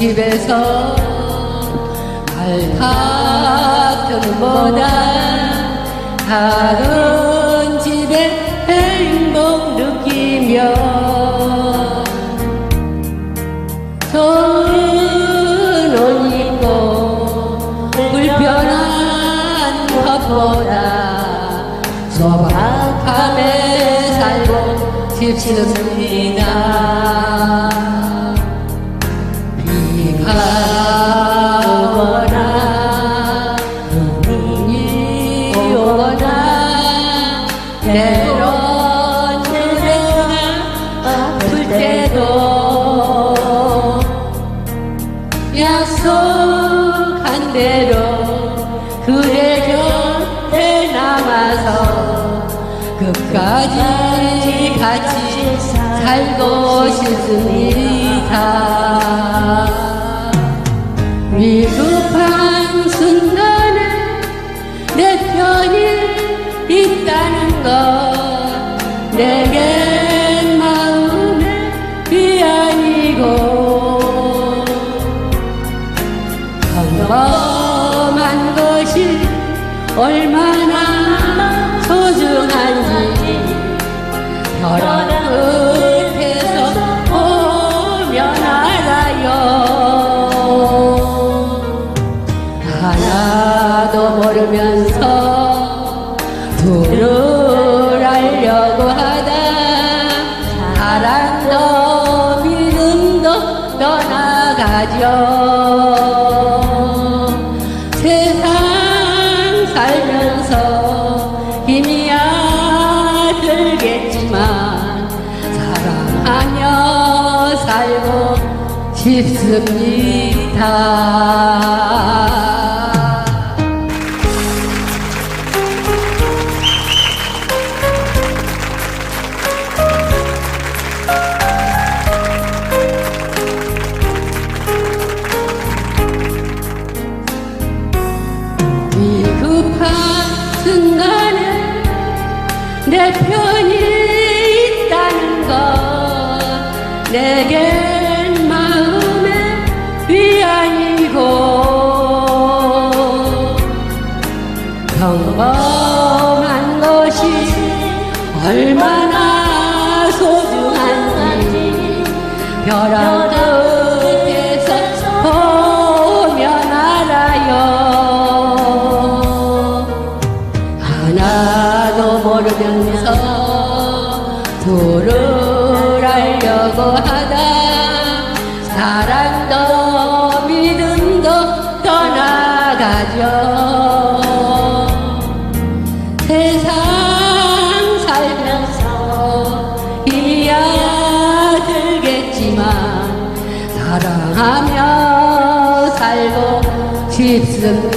집에서 알타트보다. 작은 집에 행복 느끼며 좋은 옷 입고 불편한 것보다 소박함에 살고 싶습니다 그대 곁에 남아서 끝까지 같이 살고 싶습니다. 위급 한 것이 얼마나 소중한지 벼랑 끝에서 보면 알아요. 하나도 모르면서 둘을 알려고 하다 사랑도 믿음도 떠나가죠 살고 싶습니다. 내 편이 평범한 것이 얼마나 소중한지 벼랑 끝에서 보면 알아요. 하나도 모르면서 둘을 알려고 하다 사랑도 믿음도 떠나가죠 사랑하며 살고 싶습니다.